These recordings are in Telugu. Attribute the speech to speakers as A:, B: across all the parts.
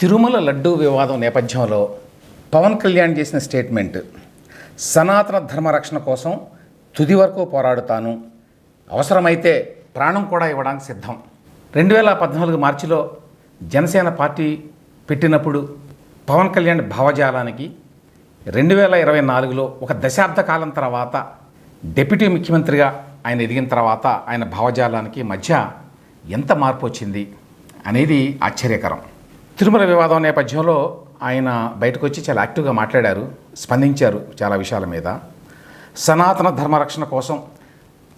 A: తిరుమల లడ్డూ వివాదం నేపథ్యంలో పవన్ కళ్యాణ్ చేసిన స్టేట్మెంట్ సనాతన ధర్మ రక్షణ కోసం తుది వరకు పోరాడుతాను అవసరమైతే ప్రాణం కూడా ఇవ్వడానికి సిద్ధం. రెండు వేల పద్నాలుగు మార్చిలో జనసేన పార్టీ పెట్టినప్పుడు పవన్ కళ్యాణ్ భావజాలానికి రెండు వేల ఇరవై నాలుగులో ఒక దశాబ్ద కాలం తర్వాత డిప్యూటీ ముఖ్యమంత్రిగా ఆయన ఎదిగిన తర్వాత ఆయన భావజాలానికి మధ్య ఎంత మార్పు వచ్చింది అనేది ఆశ్చర్యకరం. తిరుమల వివాదం నేపథ్యంలో ఆయన బయటకు వచ్చి చాలా యాక్టివ్గా మాట్లాడారు స్పందించారు చాలా విషయాల మీద. సనాతన ధర్మరక్షణ కోసం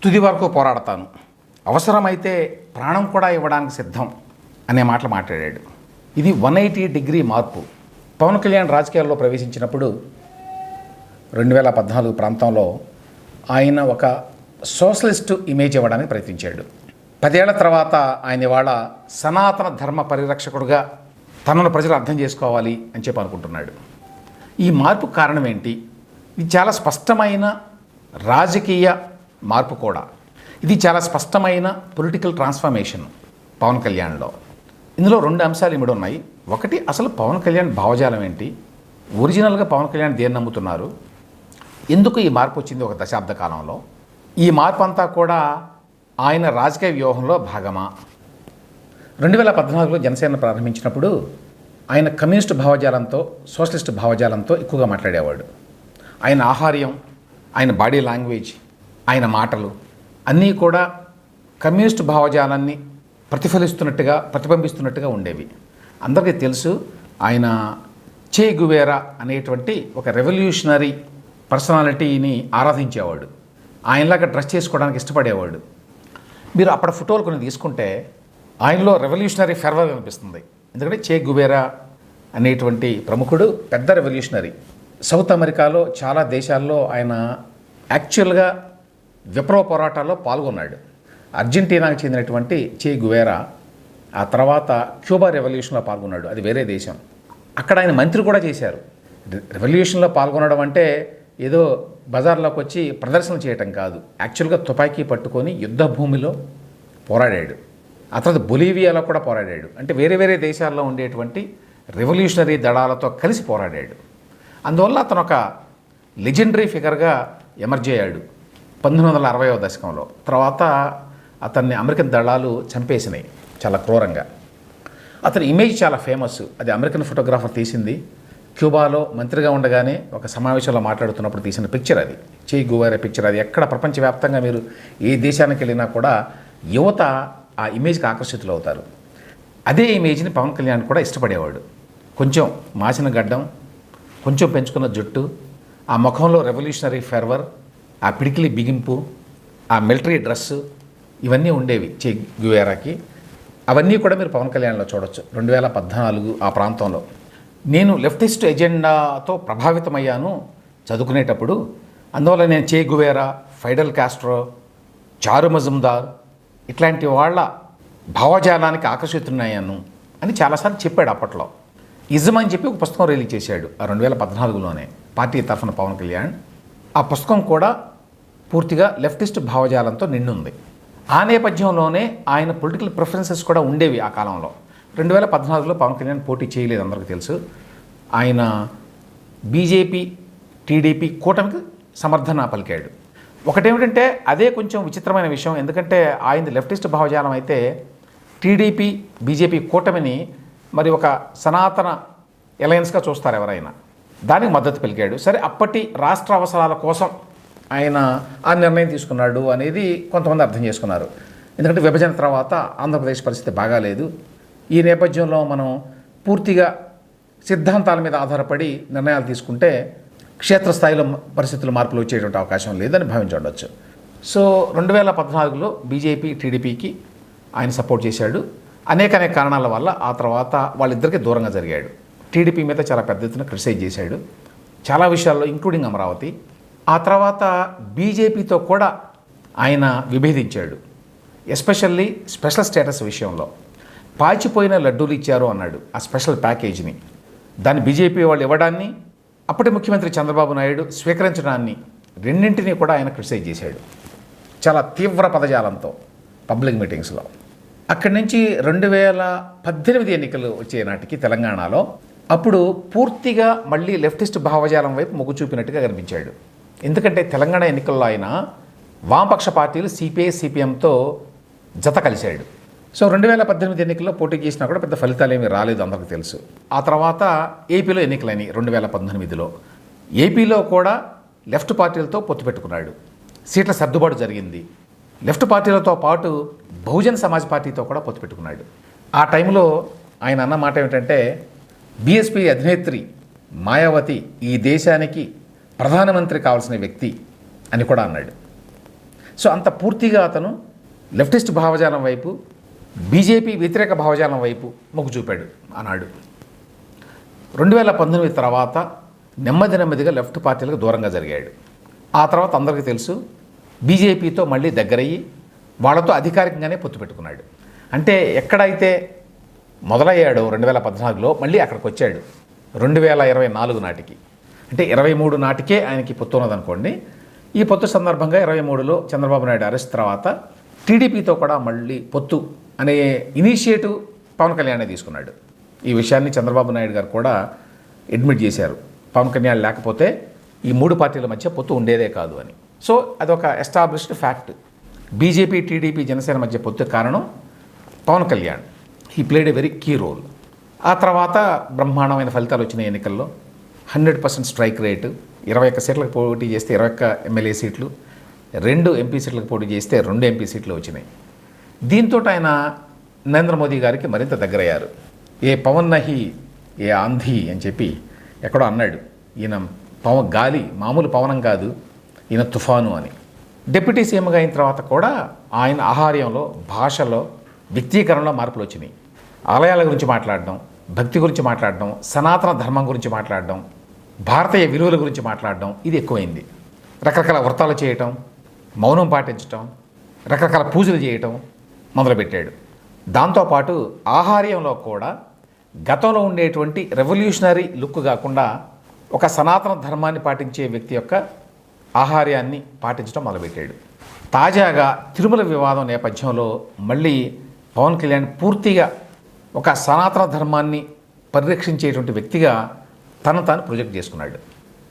A: తుది వరకు పోరాడతాను. అవసరమైతే ప్రాణం కూడా ఇవ్వడానికి సిద్ధం అనే మాటలు మాట్లాడాడు. ఇది వన్ ఎయిటీ డిగ్రీ మార్పు. పవన్ కళ్యాణ్ రాజకీయాల్లో ప్రవేశించినప్పుడు రెండు వేల పద్నాలుగు ప్రాంతంలో ఆయన ఒక సోషలిస్టు ఇమేజ్ ఇవ్వడానికి ప్రయత్నించాడు. పదేళ్ళ తర్వాత ఆయన ఇవాళ సనాతన ధర్మ పరిరక్షకుడుగా తనను ప్రజలు అర్థం చేసుకోవాలి అని చెప్పి అనుకుంటున్నాడు. ఈ మార్పు కారణం ఏంటి? ఇది చాలా స్పష్టమైన రాజకీయ మార్పు కూడా. ఇది చాలా స్పష్టమైన పొలిటికల్ ట్రాన్స్ఫర్మేషన్ పవన్ కళ్యాణ్లో. ఇందులో రెండు అంశాలు ఇమిడి ఉన్నాయి. ఒకటి అసలు పవన్ కళ్యాణ్ భావజాలం ఏంటి? ఒరిజినల్గా పవన్ కళ్యాణ్ దేన్ని నమ్ముతున్నారు? ఎందుకు ఈ మార్పు వచ్చింది ఒక దశాబ్ద కాలంలో? ఈ మార్పు అంతా కూడా ఆయన రాజకీయ వ్యూహంలో భాగమా? రెండు వేల పద్నాలుగులో జనసేన ప్రారంభించినప్పుడు ఆయన కమ్యూనిస్టు భావజాలంతో సోషలిస్ట్ భావజాలంతో ఎక్కువగా మాట్లాడేవాడు. ఆయన ఆహార్యం ఆయన బాడీ లాంగ్వేజ్ ఆయన మాటలు అన్నీ కూడా కమ్యూనిస్టు భావజాలాన్ని ప్రతిఫలిస్తున్నట్టుగా ప్రతిబింబిస్తున్నట్టుగా ఉండేవి. అందరికీ తెలుసు ఆయన చే గువేరా అనేటువంటి ఒక రెవల్యూషనరీ పర్సనాలిటీని ఆరాధించేవాడు. ఆయనలాగా డ్రెస్ చేసుకోవడానికి ఇష్టపడేవాడు. మీరు అప్పటి ఫోటోలు కొన్ని తీసుకుంటే ఆయనలో రెవల్యూషనరీ ఫెర్వర్ కనిపిస్తుంది. ఎందుకంటే చే గుబేరా అనేటువంటి ప్రముఖుడు పెద్ద రెవల్యూషనరీ సౌత్ అమెరికాలో చాలా దేశాల్లో ఆయన యాక్చువల్గా విప్లవ పోరాటాల్లో పాల్గొన్నాడు. అర్జెంటీనాకు చెందినటువంటి చే గువేరా ఆ తర్వాత క్యూబా రెవల్యూషన్లో పాల్గొన్నాడు. అది వేరే దేశం. అక్కడ ఆయన మంత్రి కూడా చేశారు. రెవల్యూషన్లో పాల్గొనడం అంటే ఏదో బజార్లోకి వచ్చి ప్రదర్శన చేయటం కాదు. యాక్చువల్గా తుపాకీ పట్టుకొని యుద్ధ భూమిలో పోరాడాడు. ఆ తర్వాత బొలీవియాలో కూడా పోరాడాడు. అంటే వేరే వేరే దేశాల్లో ఉండేటువంటి రెవల్యూషనరీ దళాలతో కలిసి పోరాడాడు. అందువల్ల అతను ఒక లెజెండరీ ఫిగర్గా ఎమర్జ్ అయ్యాడు పంతొమ్మిది వందల అరవైవ దశకంలో. తర్వాత అతన్ని అమెరికన్ దళాలు చంపేసినాయి చాలా క్రూరంగా. అతని ఇమేజ్ చాలా ఫేమస్. అది అమెరికన్ ఫోటోగ్రాఫర్ తీసింది. క్యూబాలో మంత్రిగా ఉండగానే ఒక సమావేశంలో మాట్లాడుతున్నప్పుడు తీసిన పిక్చర్ అది. చేయి గువారే పిక్చర్ అది. ఎక్కడ ప్రపంచవ్యాప్తంగా మీరు ఏ దేశానికి వెళ్ళినా కూడా యువత ఆ ఇమేజ్కి ఆకర్షితులు అవుతారు. అదే ఇమేజ్ని పవన్ కళ్యాణ్ కూడా ఇష్టపడేవాడు. కొంచెం మాసిన గడ్డం కొంచెం పెంచుకున్న జుట్టు ఆ ముఖంలో రెవల్యూషనరీ ఫెర్వర్ ఆ పిడికిలి బిగింపు ఆ మిలిటరీ డ్రెస్సు ఇవన్నీ ఉండేవి చే గువేరాకి అవన్నీ కూడా మీరు పవన్ కళ్యాణ్లో చూడొచ్చు. రెండు వేల పద్నాలుగు ఆ ప్రాంతంలో. నేను లెఫ్టిస్ట్ ఎజెండాతో ప్రభావితమయ్యాను చదువుకునేటప్పుడు. అందువల్ల నేను చే గువేరా ఫైడల్ కాస్ట్రో చారు మజుందార్ ఇట్లాంటి వాళ్ళ భావజాలానికి ఆకర్షితున్నాయను అని చాలాసార్లు చెప్పాడు అప్పట్లో. ఇజం అని చెప్పి ఒక పుస్తకం రిలీజ్ చేశాడు ఆ రెండు వేల పద్నాలుగులోనే పార్టీ తరఫున పవన్ కళ్యాణ్. ఆ పుస్తకం కూడా పూర్తిగా లెఫ్టిస్ట్ భావజాలంతో నిండుంది. ఆ నేపథ్యంలోనే ఆయన పొలిటికల్ ప్రిఫరెన్సెస్ కూడా ఉండేవి ఆ కాలంలో. రెండు వేల పద్నాలుగులో పవన్ కళ్యాణ్ పోటీ చేయలేదు అందరికీ తెలుసు. ఆయన బీజేపీ టీడీపీ కూటమికి సమర్థన పలికాడు. ఒకటేమిటంటే అదే కొంచెం విచిత్రమైన విషయం. ఎందుకంటే ఆయన లెఫ్టిస్ట్ భావజాలం అయితే టీడీపీ బీజేపీ కూటమిని మరి ఒక సనాతన ఎలయన్స్గా చూస్తారు ఎవరైనా. దానికి మద్దతు పలికాడు. సరే అప్పటి రాష్ట్ర అవసరాల కోసం ఆయన ఆ నిర్ణయం తీసుకున్నాడు అనేది కొంతమంది అర్థం చేసుకున్నారు. ఎందుకంటే విభజన తర్వాత ఆంధ్రప్రదేశ్ పరిస్థితి బాగాలేదు. ఈ నేపథ్యంలో మనం పూర్తిగా సిద్ధాంతాల మీద ఆధారపడి నిర్ణయాలు తీసుకుంటే క్షేత్రస్థాయిలో పరిస్థితులు మార్పులు వచ్చేటువంటి అవకాశం లేదని భావించవచ్చు సో రెండు వేల పద్నాలుగులో బీజేపీ టీడీపీకి ఆయన సపోర్ట్ చేశాడు. అనేక అనేక కారణాల వల్ల ఆ తర్వాత వాళ్ళిద్దరికీ దూరంగా జరిగాడు. టీడీపీ మీద చాలా పెద్ద ఎత్తున క్రిటిసైజ్ చేశాడు. చాలా విషయాల్లో ఇంక్లూడింగ్ అమరావతి. ఆ తర్వాత బీజేపీతో కూడా ఆయన విభేదించాడు. ఎస్పెషల్లీ స్పెషల్ స్టేటస్ విషయంలో. పాచిపోయిన లడ్డూలు ఇచ్చారు అన్నాడు ఆ స్పెషల్ ప్యాకేజీని. దాన్ని బీజేపీ వాళ్ళు ఇవ్వడాన్ని అప్పటి ముఖ్యమంత్రి చంద్రబాబు నాయుడు స్వీకరించడాన్ని రెండింటినీ కూడా ఆయన క్రిటిసైజ్ చేశాడు. చాలా తీవ్ర పదజాలంతో పబ్లిక్ మీటింగ్స్లో. అక్కడి నుంచి రెండు వేల పద్దెనిమిది ఎన్నికలు వచ్చే నాటికి తెలంగాణలో అప్పుడు పూర్తిగా మళ్ళీ లెఫ్టిస్ట్ భావజాలం వైపు మొగ్గు చూపినట్టుగా కనిపించాడు. ఎందుకంటే తెలంగాణ ఎన్నికల్లో ఆయన వామపక్ష పార్టీలు సిపిఐ సిపిఎంతో జత కలిశాడు. సో రెండు వేల పద్దెనిమిది ఎన్నికల్లో పోటీ చేసినా కూడా పెద్ద ఫలితాలు ఏమీ రాలేదు అందరికీ తెలుసు. ఆ తర్వాత ఏపీలో ఎన్నికలని రెండు వేల పద్దెనిమిదిలో. ఏపీలో కూడా లెఫ్ట్ పార్టీలతో పొత్తు పెట్టుకున్నాడు. సీట్ల సర్దుబాటు జరిగింది. లెఫ్ట్ పార్టీలతో పాటు బహుజన్ సమాజ్ పార్టీతో కూడా పొత్తు పెట్టుకున్నాడు. ఆ టైంలో ఆయన అన్న మాట ఏమిటంటే బీఎస్పీ అధినేత్రి మాయావతి ఈ దేశానికి ప్రధానమంత్రి కావాల్సిన వ్యక్తి అని కూడా అన్నాడు. సో అంత పూర్తిగా అతను లెఫ్టిస్ట్ భావజాలం వైపు బీజేపీ వ్యతిరేక భావజాలం వైపు మొగ్గు చూపాడు అన్నాడు రెండు వేల పంతొమ్మిది తర్వాత నెమ్మది నెమ్మదిగా లెఫ్ట్ పార్టీలకు దూరంగా జరిగాడు. ఆ తర్వాత అందరికీ తెలుసు బీజేపీతో మళ్ళీ దగ్గరయ్యి వాళ్ళతో అధికారికంగానే పొత్తు పెట్టుకున్నాడు. అంటే ఎక్కడైతే మొదలయ్యాడో రెండు వేల పద్నాలుగులో మళ్ళీ అక్కడికి వచ్చాడు రెండు వేల ఇరవై నాలుగు నాటికి. అంటే ఇరవై మూడు నాటికే ఆయనకి పొత్తు ఉన్నదనుకోండి ఈ పొత్తు సందర్భంగా ఇరవై మూడులో చంద్రబాబు నాయుడు అరెస్ట్ తర్వాత టీడీపీతో కూడా మళ్ళీ పొత్తు అనే ఇనిషియేటివ్ పవన్ కళ్యాణ్ తీసుకున్నాడు. ఈ విషయాన్ని చంద్రబాబు నాయుడు గారు కూడా అడ్మిట్ చేశారు. పవన్ కళ్యాణ్ లేకపోతే ఈ మూడు పార్టీల మధ్య పొత్తు ఉండేదే కాదు అని. సో అదొక established fact BJP TDP Janasena మధ్య పొత్తు కారణం Pawan Kalyan. He played a very key role ఆ తర్వాత బ్రహ్మాండమైన ఫలితాలు వచ్చిన ఎన్నికల్లో. Hundred percent strike rate. ఇరవై ఒక్క సీట్లకు పోటీ చేస్తే ఇరవై ఒక్క ఎమ్మెల్యే సీట్లు. రెండు ఎంపీ సీట్లకు పోటీ చేస్తే రెండు ఎంపీ సీట్లు వచ్చినాయి. దీంతో ఆయన నరేంద్ర మోదీ గారికి మరింత దగ్గరయ్యారు. ఏ పవన్ నహి ఏ ఆంధీ అని చెప్పి ఎక్కడో అన్నాడు. ఈయన పవన్ గాలి మామూలు పవనం కాదు ఈయన తుఫాను అని. డిప్యూటీ సీఎంగా అయిన తర్వాత కూడా ఆయన ఆహార్యంలో భాషలో వ్యక్తీకరణలో మార్పులు వచ్చినాయి. ఆలయాల గురించి మాట్లాడడం భక్తి గురించి మాట్లాడడం సనాతన ధర్మం గురించి మాట్లాడడం భారతీయ విలువల గురించి మాట్లాడడం ఇది ఎక్కువైంది. రకరకాల వ్రతాలు చేయటం మౌనం పాటించటం రకరకాల పూజలు చేయటం మొదలుపెట్టాడు. దాంతోపాటు ఆహార్యంలో కూడా గతంలో ఉండేటువంటి రెవల్యూషనరీ లుక్ కాకుండా ఒక సనాతన ధర్మాన్ని పాటించే వ్యక్తి యొక్క ఆహార్యాన్ని పాటించడం మొదలుపెట్టాడు. తాజాగా తిరుమల వివాదం నేపథ్యంలో మళ్ళీ పవన్ కళ్యాణ్ పూర్తిగా ఒక సనాతన ధర్మాన్ని పరిరక్షించేటువంటి వ్యక్తిగా తను తాను ప్రొజెక్ట్ చేసుకున్నాడు.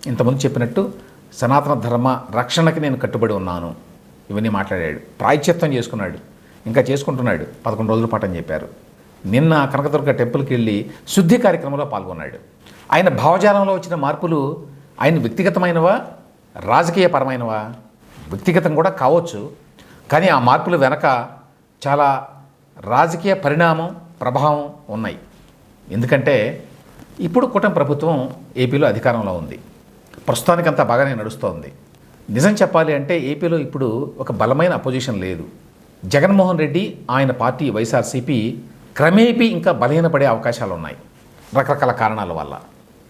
A: ఇంతకుముందు చెప్పినట్టు సనాతన ధర్మ రక్షణకి నేను కట్టుబడి ఉన్నాను. ఇవన్నీ మాట్లాడాడు. ప్రాయశ్చిత్తం చేసుకున్నాడు. ఇంకా చేసుకుంటున్నాడు. పదకొండు రోజుల పాటు అని చెప్పారు. నిన్న కనకదుర్గ టెంపుల్కి వెళ్ళి శుద్ధి కార్యక్రమంలో పాల్గొన్నాడు. ఆయన భావజాలంలో వచ్చిన మార్పులు ఆయన వ్యక్తిగతమైనవా? రాజకీయ పరమైనవా వ్యక్తిగతం కూడా కావచ్చు. కానీ ఆ మార్పులు వెనక చాలా రాజకీయ పరిణామం ప్రభావం ఉన్నాయి. ఎందుకంటే ఇప్పుడు కూటమి ప్రభుత్వం ఏపీలో అధికారంలో ఉంది. ప్రస్తుతానికంతా బాగానే నడుస్తోంది. నిజం చెప్పాలి అంటే ఏపీలో ఇప్పుడు ఒక బలమైన అపోజిషన్ లేదు. జగన్మోహన్ రెడ్డి ఆయన పార్టీ వైఎస్ఆర్సీపీ క్రమేపీ ఇంకా బలహీనపడే అవకాశాలు ఉన్నాయి రకరకాల కారణాల వల్ల.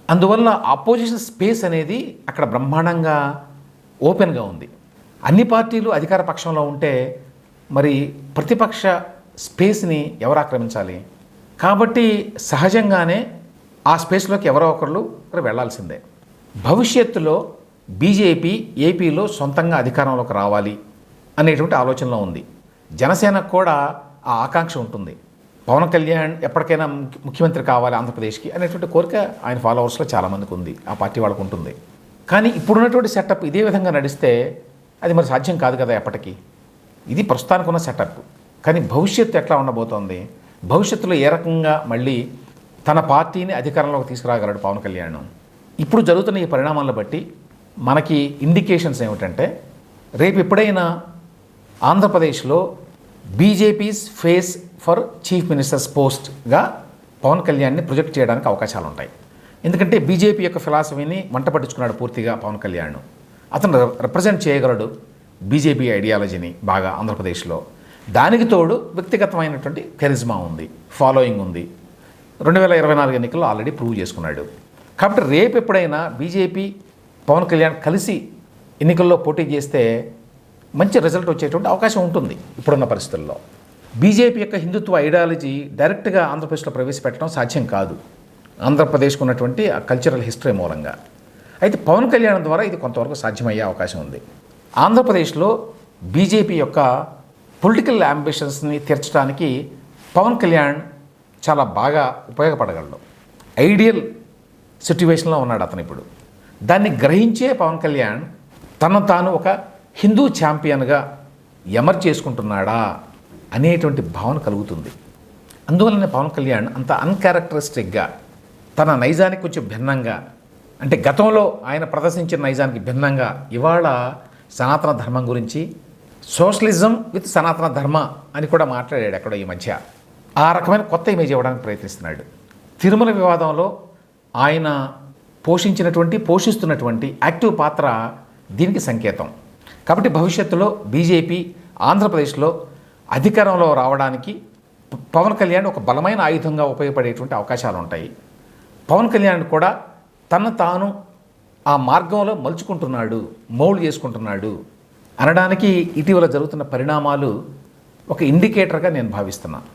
A: అందువల్ల ఆపోజిషన్ స్పేస్ అనేది అక్కడ బ్రహ్మాండంగా ఓపెన్గా ఉంది. అన్ని పార్టీలు అధికార పక్షంలో ఉంటే మరి ప్రతిపక్ష స్పేస్ని ఎవరు ఆక్రమించాలి? కాబట్టి సహజంగానే ఆ స్పేస్లోకి ఎవరో ఒకరు వెళ్ళాల్సిందే భవిష్యత్తులో బీజేపీ ఏపీలో సొంతంగా అధికారంలోకి రావాలి అనేటువంటి ఆలోచనలో ఉంది. జనసేనకు కూడా ఆ ఆకాంక్ష ఉంటుంది. పవన్ కళ్యాణ్ ఎప్పటికైనా ముఖ్యమంత్రి కావాలి ఆంధ్రప్రదేశ్కి అనేటువంటి కోరిక ఆయన ఫాలోవర్స్లో చాలామందికి ఉంది. ఆ పార్టీ వాళ్ళకు ఉంటుంది. కానీ ఇప్పుడున్నటువంటి సెటప్ ఇదే విధంగా నడిస్తే అది మరి సాధ్యం కాదు కదా ఎప్పటికీ? ఇది ప్రస్తుతానికి ఉన్న సెటప్. కానీ భవిష్యత్తు ఎట్లా ఉండబోతోంది? భవిష్యత్తులో ఏ రకంగా మళ్ళీ తన పార్టీని అధికారంలోకి తీసుకురాగలడు పవన్ కళ్యాణ్? ఇప్పుడు జరుగుతున్న ఈ పరిణామాలను బట్టి మనకి ఇండికేషన్స్ ఏమిటంటే రేపు ఎప్పుడైనా ఆంధ్రప్రదేశ్లో BJP's face for chief minister's పోస్ట్గా Pawan కళ్యాణ్ని ప్రొజెక్ట్ చేయడానికి అవకాశాలు ఉంటాయి ఎందుకంటే బీజేపీ యొక్క ఫిలాసఫీని వంట పట్టించుకున్నాడు పూర్తిగా పవన్ కళ్యాణ్. అతను ర- రిప్రజెంట్ చేయగలడు బీజేపీ ఐడియాలజీని బాగా ఆంధ్రప్రదేశ్లో. దానికి తోడు వ్యక్తిగతమైనటువంటి కెరిజ్మా ఉంది ఫాలోయింగ్ ఉంది. రెండు వేల ఇరవై నాలుగు ఎన్నికల్లో ఆల్రెడీ ప్రూవ్ చేసుకున్నాడు. కాబట్టి రేపు ఎప్పుడైనా బీజేపీ పవన్ కళ్యాణ్ కలిసి ఎన్నికల్లో పోటీ చేస్తే మంచి రిజల్ట్ వచ్చేటువంటి అవకాశం ఉంటుంది ఇప్పుడున్న పరిస్థితుల్లో. బీజేపీ యొక్క హిందుత్వ ఐడియాలజీ డైరెక్ట్గా ఆంధ్రప్రదేశ్లో ప్రవేశపెట్టడం సాధ్యం కాదు. ఆంధ్రప్రదేశ్కు ఉన్నటువంటి ఆ కల్చరల్ హిస్టరీ మూలంగా. అయితే పవన్ కళ్యాణ్ ద్వారా ఇది కొంతవరకు సాధ్యమయ్యే అవకాశం ఉంది. ఆంధ్రప్రదేశ్లో బీజేపీ యొక్క పొలిటికల్ అంబిషన్స్ని తీర్చడానికి పవన్ కళ్యాణ్ చాలా బాగా ఉపయోగపడగలడు. ఐడియల్ సిట్యువేషన్లో ఉన్నాడు అతను ఇప్పుడు దాన్ని గ్రహించే పవన్ కళ్యాణ్ తన తాను ఒక హిందూ ఛాంపియన్గా ఎమర్ చేసుకుంటున్నాడా అనేటువంటి భావన కలుగుతుంది. అందువల్లనే పవన్ కళ్యాణ్ అంత అన్క్యారెక్టరిస్టిక్గా తన నైజానికి కొంచెం భిన్నంగా అంటే గతంలో ఆయన ప్రదర్శించిన నైజానికి భిన్నంగా ఇవాళ సనాతన ధర్మం గురించి సోషలిజం విత్ సనాతన ధర్మ అని కూడా మాట్లాడాడు ఎక్కడో ఈ మధ్య. ఆ రకమైన కొత్త ఇమేజ్ ఇవ్వడానికి ప్రయత్నిస్తున్నాడు. తిరుమల వివాదంలో ఆయన పోషించినటువంటి పోషిస్తున్నటువంటి యాక్టివ్ పాత్ర దీనికి సంకేతం. కాబట్టి భవిష్యత్తులో బీజేపీ ఆంధ్రప్రదేశ్లో అధికారంలో రావడానికి పవన్ కళ్యాణ్ ఒక బలమైన ఆయుధంగా ఉపయోగపడేటువంటి అవకాశాలు ఉంటాయి పవన్ కళ్యాణ్ కూడా తను తాను ఆ మార్గంలో మలుచుకుంటున్నాడు మౌల్డ్ చేసుకుంటున్నాడు అనడానికి ఇటీవల జరుగుతున్న పరిణామాలు ఒక ఇండికేటర్గా నేను భావిస్తున్నాను